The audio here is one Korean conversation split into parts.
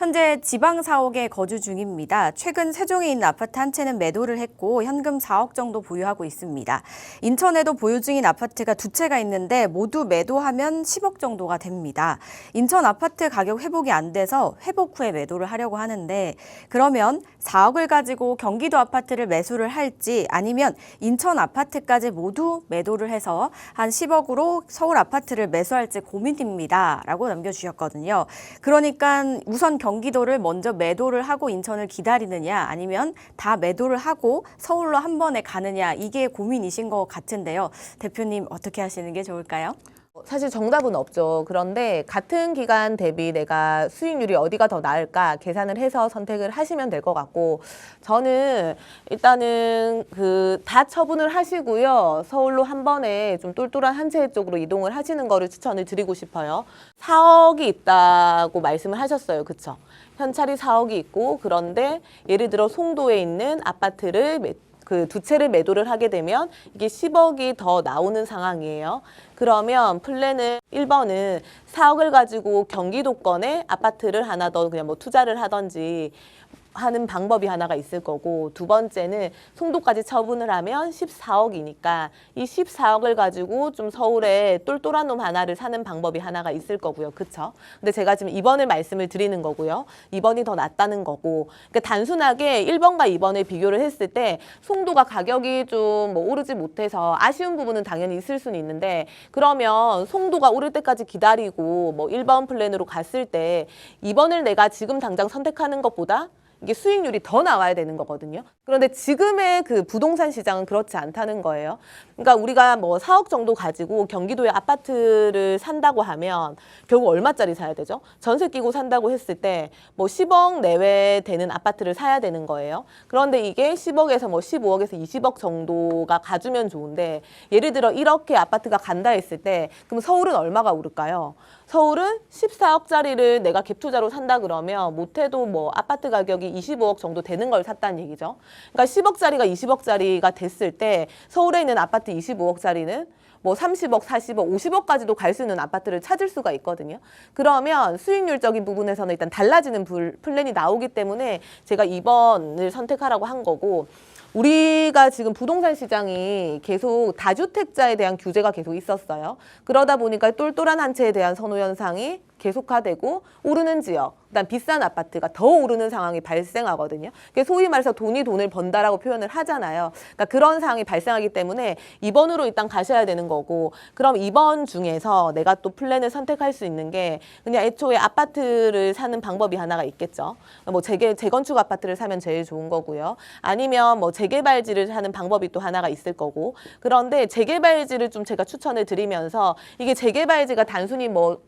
현재 지방 사옥에 거주 중입니다. 최근 세종에 있는 아파트 한 채는 매도를 했고 현금 4억 정도 보유하고 있습니다. 인천에도 보유 중인 아파트가 두 채가 있는데 모두 매도하면 10억 정도가 됩니다. 인천 아파트 가격 회복이 안 돼서 회복 후에 매도를 하려고 하는데 그러면 4억을 가지고 경기도 아파트를 매수를 할지 아니면 인천 아파트까지 모두 매도를 해서 한 10억으로 서울 아파트를 매수할지 고민입니다. 라고 남겨주셨거든요. 그러니까 우선 경 기도를 먼저 매도를 하고 인천을 기다리느냐 아니면 다 매도를 하고 서울로 한 번에 가느냐 이게 고민이신 것 같은데요. 대표님 어떻게 하시는 게 좋을까요? 사실 정답은 없죠. 그런데 같은 기간 대비 내가 수익률이 어디가 더 나을까 계산을 해서 선택을 하시면 될 것 같고 저는 일단은 그 다 처분을 하시고요. 서울로 한 번에 좀 똘똘한 한채 쪽으로 이동을 하시는 거를 추천을 드리고 싶어요. 4억이 있다고 말씀을 하셨어요. 그쵸? 현찰이 4억이 있고 그런데 예를 들어 송도에 있는 아파트를 매- 그 두 채를 매도를 하게 되면 이게 10억이 더 나오는 상황이에요. 그러면 플랜은 1번은 4억을 가지고 경기도권에 아파트를 하나 더 그냥 뭐 투자를 하던지 하는 방법이 하나가 있을 거고 두 번째는 송도까지 처분을 하면 14억이니까 이 14억을 가지고 좀 서울에 똘똘한 놈 하나를 사는 방법이 하나가 있을 거고요. 그쵸? 근데 제가 지금 2번을 말씀을 드리는 거고요. 2번이 더 낫다는 거고 그러니까 단순하게 1번과 2번을 비교를 했을 때 송도가 가격이 좀 뭐 오르지 못해서 아쉬운 부분은 당연히 있을 수는 있는데 그러면 송도가 오를 때까지 기다리고 뭐 1번 플랜으로 갔을 때 2번을 내가 지금 당장 선택하는 것보다 이게 수익률이 더 나와야 되는 거거든요. 그런데 지금의 그 부동산 시장은 그렇지 않다는 거예요. 그러니까 우리가 뭐 4억 정도 가지고 경기도에 아파트를 산다고 하면 결국 얼마짜리 사야 되죠? 전세 끼고 산다고 했을 때 뭐 10억 내외 되는 아파트를 사야 되는 거예요. 그런데 이게 10억에서 뭐 15억에서 20억 정도가 가주면 좋은데 예를 들어 이렇게 아파트가 간다 했을 때 그럼 서울은 얼마가 오를까요? 서울은 14억짜리를 내가 갭 투자로 산다 그러면 못해도 뭐 아파트 가격이 25억 정도 되는 걸 샀다는 얘기죠. 그러니까 10억짜리가 20억짜리가 됐을 때 서울에 있는 아파트 25억짜리는 뭐 30억, 40억, 50억까지도 갈 수 있는 아파트를 찾을 수가 있거든요. 그러면 수익률적인 부분에서는 일단 달라지는 불- 플랜이 나오기 때문에 제가 2번을 선택하라고 한 거고 우리가 지금 부동산 시장이 계속 다주택자에 대한 규제가 계속 있었어요. 그러다 보니까 똘똘한 한 채에 대한 선호 현상이 계속화되고 오르는 지역, 그다음 비싼 아파트가 더 오르는 상황이 발생하거든요. 그게 소위 말해서 돈이 돈을 번다라고 표현을 하잖아요. 그러니까 그런 상황이 발생하기 때문에 2번으로 일단 가셔야 되는 거고, 그럼 2번 중에서 내가 또 플랜을 선택할 수 있는 게 그냥 애초에 아파트를 사는 방법이 하나가 있겠죠. 뭐 재개 재건축 아파트를 사면 제일 좋은 거고요. 아니면 뭐 재개발지를 하는 방법이 또 하나가 있을 거고. 그런데 재개발지를 좀 제가 추천을 드리면서 이게 재개발지가 단순히 뭐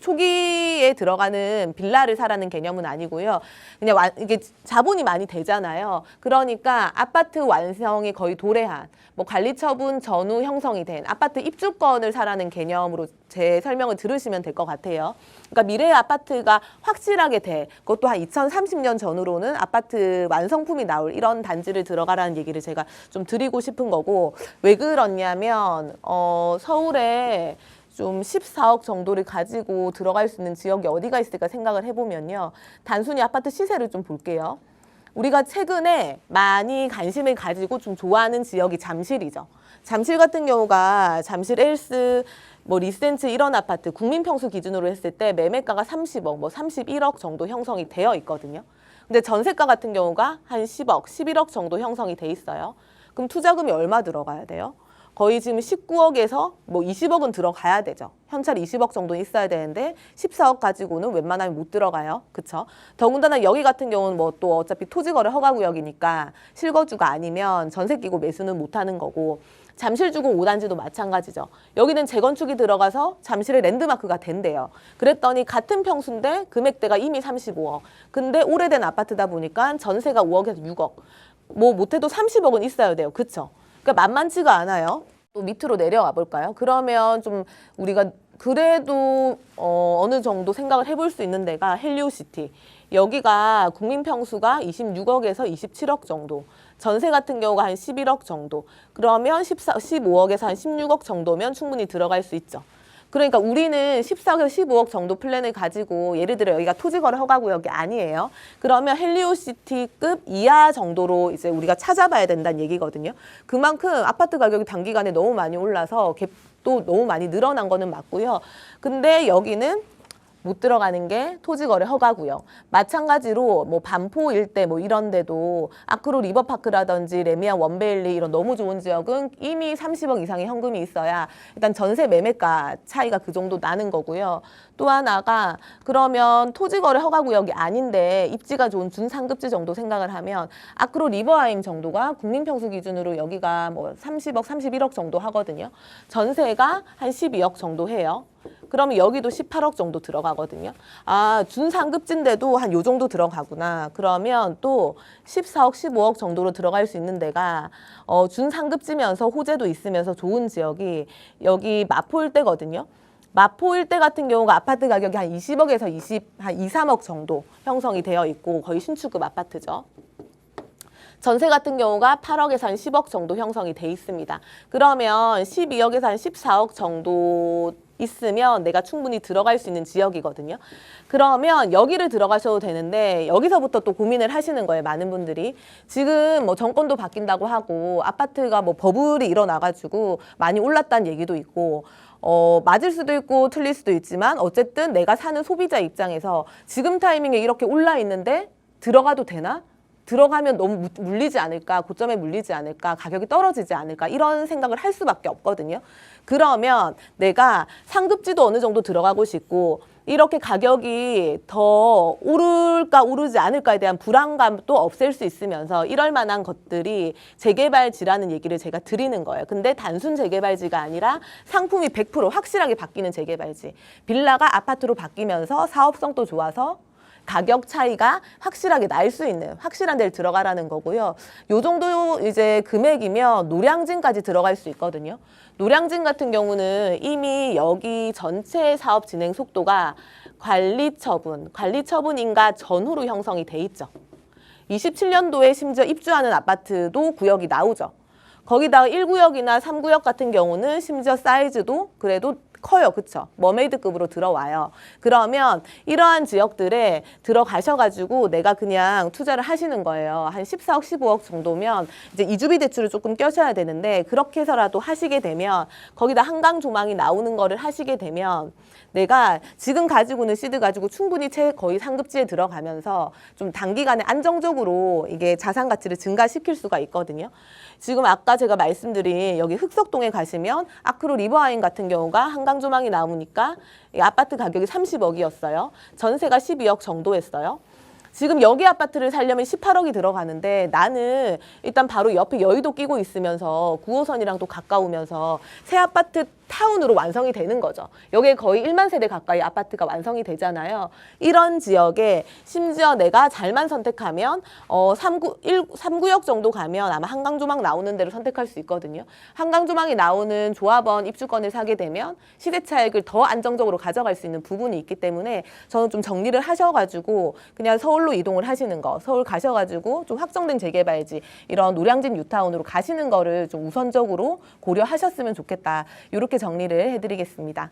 초기에 들어가는 빌라를 사라는 개념은 아니고요. 그냥 완- 이게 자본이 많이 되잖아요. 그러니까 아파트 완성이 거의 도래한 뭐 관리 처분 전후 형성이 된 아파트 입주권을 사라는 개념으로 제 설명을 들으시면 될 것 같아요. 그러니까 미래의 아파트가 확실하게 돼. 그것도 한 2030년 전후로는 아파트 완성품이 나올 이런 단지를 들어가라는 얘기를 제가 좀 드리고 싶은 거고 왜 그러냐면 어 서울에 좀 14억 정도를 가지고 들어갈 수 있는 지역이 어디가 있을까 생각을 해보면요. 단순히 아파트 시세를 좀 볼게요. 우리가 최근에 많이 관심을 가지고 좀 좋아하는 지역이 잠실이죠. 잠실 같은 경우가 잠실 엘스, 뭐 리센츠 이런 아파트 국민평수 기준으로 했을 때 매매가가 30억, 뭐 31억 정도 형성이 되어 있거든요. 근데 전세가 같은 경우가 한 10억, 11억 정도 형성이 돼 있어요. 그럼 투자금이 얼마 들어가야 돼요? 거의 지금 19억에서 뭐 20억은 들어가야 되죠. 현찰 20억 정도 있어야 되는데 14억 가지고는 웬만하면 못 들어가요. 그쵸? 더군다나 여기 같은 경우는 뭐 또 어차피 토지거래 허가구역이니까 실거주가 아니면 전세 끼고 매수는 못 하는 거고 잠실주공 5단지도 마찬가지죠. 여기는 재건축이 들어가서 잠실의 랜드마크가 된대요. 그랬더니 같은 평수인데 금액대가 이미 35억. 근데 오래된 아파트다 보니까 전세가 5억에서 6억. 뭐 못해도 30억은 있어야 돼요. 그쵸? 그러니까 만만치가 않아요. 또 밑으로 내려와 볼까요? 그러면 좀 우리가 그래도 어, 어느 정도 생각을 해볼 수 있는 데가 헬리오시티. 여기가 국민평수가 26억에서 27억 정도. 전세 같은 경우가 한 11억 정도. 그러면 14, 15억에서 한 16억 정도면 충분히 들어갈 수 있죠. 그러니까 우리는 14억에서 15억 정도 플랜을 가지고 예를 들어 여기가 토지거래 허가구역이 아니에요. 그러면 헬리오시티급 이하 정도로 이제 우리가 찾아봐야 된다는 얘기거든요. 그만큼 아파트 가격이 단기간에 너무 많이 올라서 갭도 너무 많이 늘어난 거는 맞고요. 근데 여기는 못 들어가는 게 토지거래 허가구역. 마찬가지로 뭐 반포 일대 뭐 이런 데도 아크로 리버파크라든지 레미안 원베일리 이런 너무 좋은 지역은 이미 30억 이상의 현금이 있어야 일단 전세 매매가 차이가 그 정도 나는 거고요. 또 하나가 그러면 토지거래 허가구역이 아닌데 입지가 좋은 준상급지 정도 생각을 하면 아크로 리버하임 정도가 국민평수 기준으로 여기가 뭐 30억, 31억 정도 하거든요. 전세가 한 12억 정도 해요. 그러면 여기도 18억 정도 들어가거든요. 아, 준상급지인데도 한 요 정도 들어가구나. 그러면 또 14억, 15억 정도로 들어갈 수 있는 데가 어, 준상급지면서 호재도 있으면서 좋은 지역이 여기 마포 일대거든요. 마포 일대 같은 경우가 아파트 가격이 한 20억에서 20, 한 2, 3억 정도 형성이 되어 있고 거의 신축급 아파트죠. 전세 같은 경우가 8억에서 한 10억 정도 형성이 돼 있습니다. 그러면 12억에서 한 14억 정도 있으면 내가 충분히 들어갈 수 있는 지역이거든요. 그러면 여기를 들어가셔도 되는데 여기서부터 또 고민을 하시는 거예요. 많은 분들이 지금 뭐 정권도 바뀐다고 하고 아파트가 뭐 버블이 일어나가지고 많이 올랐다는 얘기도 있고 어, 맞을 수도 있고 틀릴 수도 있지만 어쨌든 내가 사는 소비자 입장에서 지금 타이밍에 이렇게 올라 있는데 들어가도 되나? 들어가면 너무 무- 물리지 않을까, 고점에 물리지 않을까, 가격이 떨어지지 않을까, 이런 생각을 할 수밖에 없거든요. 그러면 내가 상급지도 어느 정도 들어가고 싶고, 이렇게 가격이 더 오를까 오르지 않을까에 대한 불안감도 없앨 수 있으면서 이럴 만한 것들이 재개발지라는 얘기를 제가 드리는 거예요. 근데 단순 재개발지가 아니라 상품이 100% 확실하게 바뀌는 재개발지. 빌라가 아파트로 바뀌면서 사업성도 좋아서 가격 차이가 확실하게 날 수 있는 확실한 데를 들어가라는 거고요. 요 정도 이제 금액이면 노량진까지 들어갈 수 있거든요. 노량진 같은 경우는 이미 여기 전체 사업 진행 속도가 관리 처분, 관리 처분 인가 전후로 형성이 돼 있죠. 27년도에 심지어 입주하는 아파트도 구역이 나오죠. 거기다가 1구역이나 3구역 같은 경우는 심지어 사이즈도 그래도 커요. 그쵸? 머메이드급으로 들어와요. 그러면 이러한 지역들에 들어가셔가지고 내가 그냥 투자를 하시는 거예요. 한 14억, 15억 정도면 이제 이주비 대출을 조금 껴셔야 되는데 그렇게 해서라도 하시게 되면 거기다 한강 조망이 나오는 거를 하시게 되면 내가 지금 가지고는 시드 가지고 충분히 채 거의 상급지에 들어가면서 좀 단기간에 안정적으로 이게 자산 가치를 증가시킬 수가 있거든요. 지금 아까 제가 말씀드린 여기 흑석동에 가시면 아크로 리버하인 같은 경우가 한강 조망이 나오니까 이 아파트 가격이 30억이었어요. 전세가 12억 정도 했어요. 지금 여기 아파트를 살려면 18억이 들어가는데 나는 일단 바로 옆에 여의도 끼고 있으면서 9호선이랑 또 가까우면서 새 아파트 타운으로 완성이 되는 거죠. 여기에 거의 1만 세대 가까이 아파트가 완성이 되잖아요. 이런 지역에 심지어 내가 잘만 선택하면 어 3구 1 3구역 정도 가면 아마 한강 조망 나오는 데로 선택할 수 있거든요. 한강 조망이 나오는 조합원 입주권을 사게 되면 시세 차익을 더 안정적으로 가져갈 수 있는 부분이 있기 때문에 저는 좀 정리를 하셔 가지고 그냥 서울로 이동을 하시는 거, 서울 가셔 가지고 좀 확정된 재개발지 이런 노량진 뉴타운으로 가시는 거를 좀 우선적으로 고려하셨으면 좋겠다. 이렇게 정리를 해드리겠습니다.